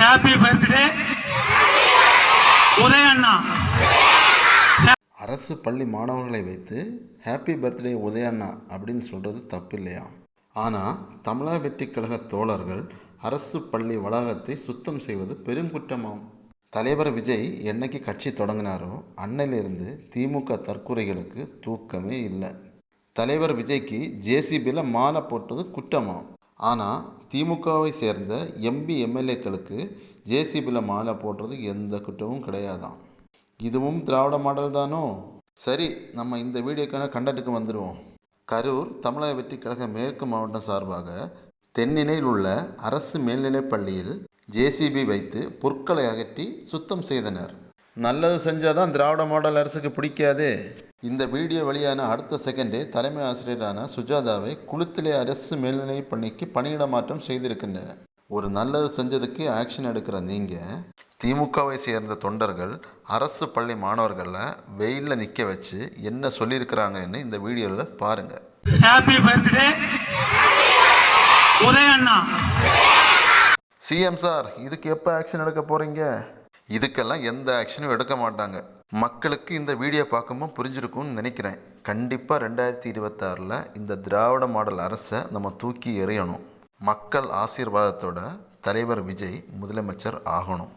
Happy birthday Udhaya அண்ணா அரசு பள்ளி மாணவர்களை வைத்து ஹாப்பி பர்த்டே உதயண்ணா அப்படின்னு சொல்கிறது தப்பு இல்லையா ஆனால் தமிழக வெற்றி கழக தோழர்கள் அரசு பள்ளி வளாகத்தை சுத்தம் செய்வது பெருங்குற்றமாம் தலைவர் விஜய் என்னைக்கு கட்சி தொடங்கினாரோ அன்னையிலிருந்து திமுக தற்கொலைகளுக்கு தூக்கமே இல்லை. தலைவர் விஜய்க்கு ஜேசிபியில் மாலை போட்டது குற்றமாம். ஆனால் திமுகவை சேர்ந்த எம்பி எம்எல்ஏக்களுக்கு ஜேசிபியில் மாலை போடுறது எந்த குற்றமும் கிடையாதாம். இதுவும் திராவிட மாடல் தானோ? சரி நம்ம இந்த வீடியோக்கான கண்டென்ட்டுக்கு வந்துடுவோம் கரூர் தமிழக வெற்றி கழக மேற்கு மாவட்டம் சார்பாக தென்னிணையில் உள்ள அரசு மேல்நிலைப் பள்ளியில் ஜேசிபி வைத்து பொருட்களை அகற்றி சுத்தம் செய்தனர். நல்லது செஞ்சாதான் திராவிட மாடல் அரசுக்கு பிடிக்காதே. இந்த வீடியோ வெளியான அடுத்த செகண்டே தலைமை ஆசிரியரான சுஜாதாவை குளுத்திலே அரசு மேல்நிலைப் பள்ளிக்கு பணியிட மாற்றம் செய்திருக்கின்றனர் ஒரு நல்லது செஞ்சதுக்கு ஆக்ஷன் எடுக்கிற நீங்கள் திமுகவை சேர்ந்த தொண்டர்கள் அரசு பள்ளி மாணவர்களை வெயிலில் நிற்க வச்சு என்ன சொல்லியிருக்கிறாங்கன்னு இந்த வீடியோவில் பாருங்கள் ஹாப்பி பர்த்டே உதய அண்ணா. சிஎம் சார் இதுக்கு எப்போ ஆக்ஷன் எடுக்க போகிறீங்க இதுக்கெல்லாம் எந்த ஆக்ஷனும் எடுக்க மாட்டாங்க. மக்களுக்கு இந்த வீடியோ பார்க்கும்போது புரிஞ்சிருக்கும்னு நினைக்கிறேன். கண்டிப்பாக ரெண்டாயிரத்தி இருபத்தாறில் இந்த திராவிட மாடல் அரசை நம்ம தூக்கி எறியணும். மக்கள் ஆசீர்வாதத்தோட தலைவர் விஜய் முதலமைச்சர் ஆகணும்.